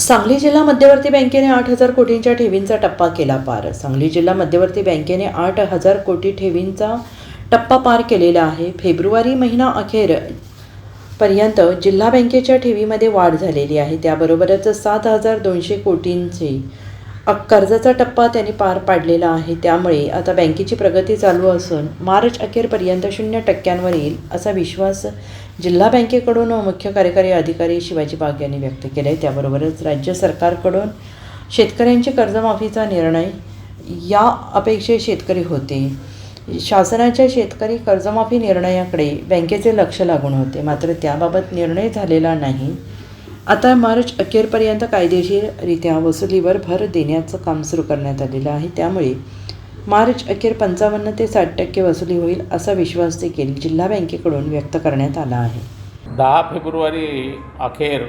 सांगली जिल्हा मध्यवर्ती बँकेने आठ हजार कोटींच्या ठेवींचा टप्पा केला पार. सांगली जिल्हा मध्यवर्ती बँकेने आठ हजार कोटी ठेवींचा टप्पा पार केलेला आहे. फेब्रुवारी महिना अखेर पर्यंत जिल्हा बँकेच्या ठेवीमध्ये वाढ झालेली आहे. त्याबरोबरच सात हजार दोनशे कोटींची कर्जाचा टप्पा त्यांनी पार पाडलेला आहे. त्यामुळे आता बँकेची प्रगती चालू असून मार्च अखेरपर्यंत शून्य टक्क्यांवर येईल असा विश्वास जिल्हा बँकेकडून मुख्य कार्यकारी अधिकारी शिवाजी बाग यांनी व्यक्त केला आहे त्याबरोबरच राज्य सरकारकडून शेतकऱ्यांची कर्जमाफीचा निर्णय या अपेक्षे शेतकरी होते. शासनाच्या शेतकरी कर्जमाफी निर्णयाकडे बँकेचे लक्ष लागून होते. मात्र त्याबाबत निर्णय झालेला नाही. आता मार्च अखेरपर्यंत कायदेशीररित्या वसुलीवर भर देण्याचं काम सुरू करण्यात आलेलं आहे. त्यामुळे मार्च अखेर पंचावन्न ते साठ टक्के वसुली होईल असा विश्वास देखील जिल्हा बँकेकडून व्यक्त करण्यात आला आहे. दहा फेब्रुवारी अखेर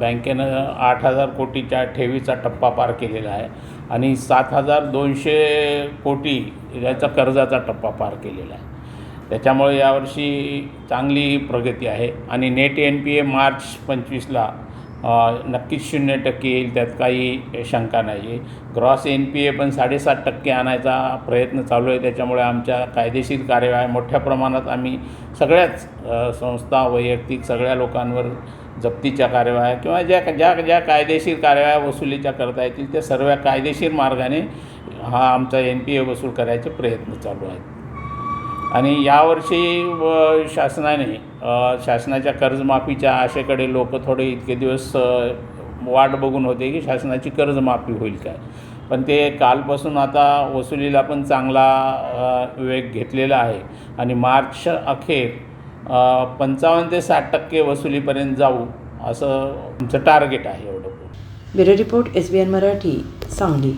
बँकेनं आठ हजार कोटीच्या ठेवीचा टप्पा पार केलेला आहे आणि सात हजार दोनशे कोटी याचा कर्जाचा टप्पा पार केलेला आहे. त्याच्यामुळे यावर्षी चांगली प्रगती आहे. आणि net N P A March पंचवीसला नक्कीच शून्य टक्के येईल त्यात काही शंका नाही आहे ग्रॉस एन पी ए पण साडेसात टक्के आणायचा प्रयत्न चालू आहे. त्याच्यामुळे आमच्या कायदेशीर कार्यवाही मोठ्या प्रमाणात आम्ही सगळ्याच संस्था वैयक्तिक सगळ्या लोकांवर जप्तीच्या कार्यवाह्या किंवा ज्या ज्या ज्या कायदेशीर कार्यवाह्या वसुलीच्या करता येतील त्या सर्व कायदेशीर मार्गाने हा आमचा एन पी ए वसूल करायचे प्रयत्न चालू आहेत. आणि यावर्षी व शासनाने शासनाच्या कर्जमाफीच्या आशेकडे लोक थोडे इतके दिवस वाट बघून होते की शासनाची कर्जमाफी होईल काय. पण ते कालपासून आता वसुलीला पण चांगला वेग घेतलेला आहे. आणि मार्च अखेर पंचावन्न ते साठ टक्के वसुलीपर्यंत जाऊ असं आमचं टार्गेट आहे एवढं. Bureau report S B N Marathi Sangli.